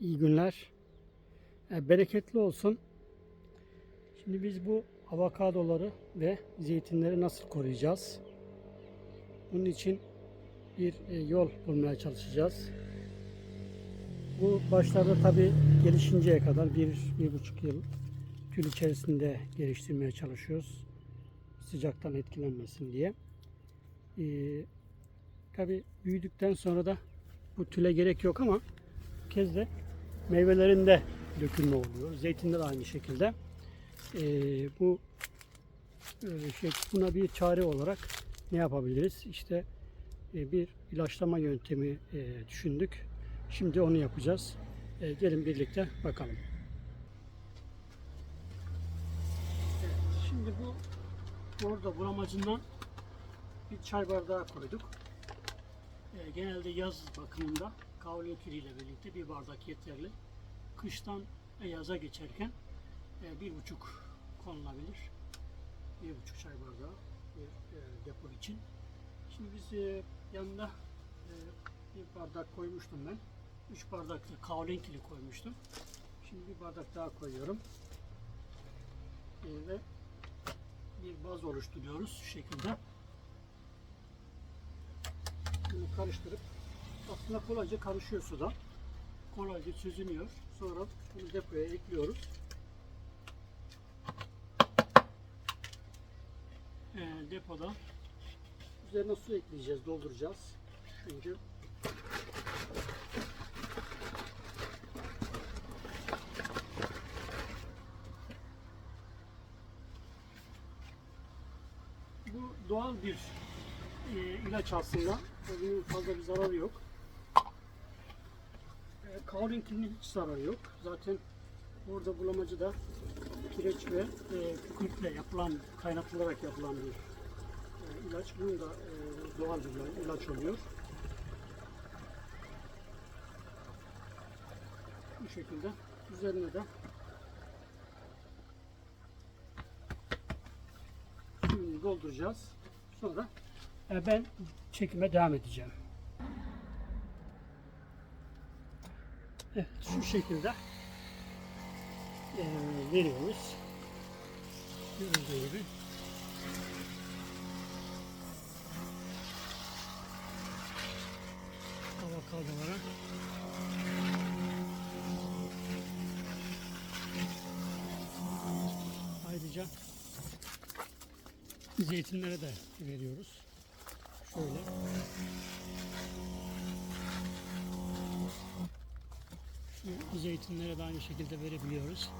İyi günler. E, Bereketli olsun. Şimdi biz bu avokadoları ve zeytinleri nasıl koruyacağız? Bunun için bir e, yol bulmaya çalışacağız. Bu başlarda tabi gelişinceye kadar bir, bir buçuk yıl tül içerisinde geliştirmeye çalışıyoruz. Sıcaktan etkilenmesin diye. Ee, tabi büyüdükten sonra da bu tüle gerek yok ama kez de meyvelerinde dökülme oluyor. Zeytinde de aynı şekilde. Ee, bu e, şey, buna bir çare olarak ne yapabiliriz? İşte e, bir ilaçlama yöntemi e, düşündük. Şimdi onu yapacağız. E, gelin birlikte bakalım. Şimdi bu orada bulamacından bir çay bardağı koyduk. E, genelde yaz bakımında kahve ile birlikte bir bardak yeterli. Kıştan yaza geçerken e, bir buçuk konulabilir. Bir buçuk çay bardağı bir e, depo için. Şimdi biz e, yanında e, bir bardak koymuştum ben. Üç bardak da kahvenkili koymuştum. Şimdi bir bardak daha koyuyorum. E, ve bir baz oluşturuyoruz şu şekilde. Bunu karıştırıp aslında kolayca karışıyor suda. Kolayca süzülüyor. Sonra bunu depoya ekliyoruz. Ee, depoda üzerine su ekleyeceğiz, dolduracağız. Çünkü bu doğal bir e, ilaç aslında. Bunun fazla bir zararı yok. E, Kaolinkinin hiç zararı yok. Zaten orada bulamacı da kireç ve e, kükürtle yapılan, kaynatılarak yapılan bir e, ilaç. Bunun da e, doğal bir ilaç oluyor. Bu şekilde üzerine de suyunu dolduracağız. Sonra e, ben çekime devam edeceğim. Evet, şu şekilde e, veriyoruz. Görüldüğü gibi. Avokadolara. Ayrıca zeytinlere de veriyoruz. Şöyle. Zeytinlere de aynı şekilde verebiliyoruz.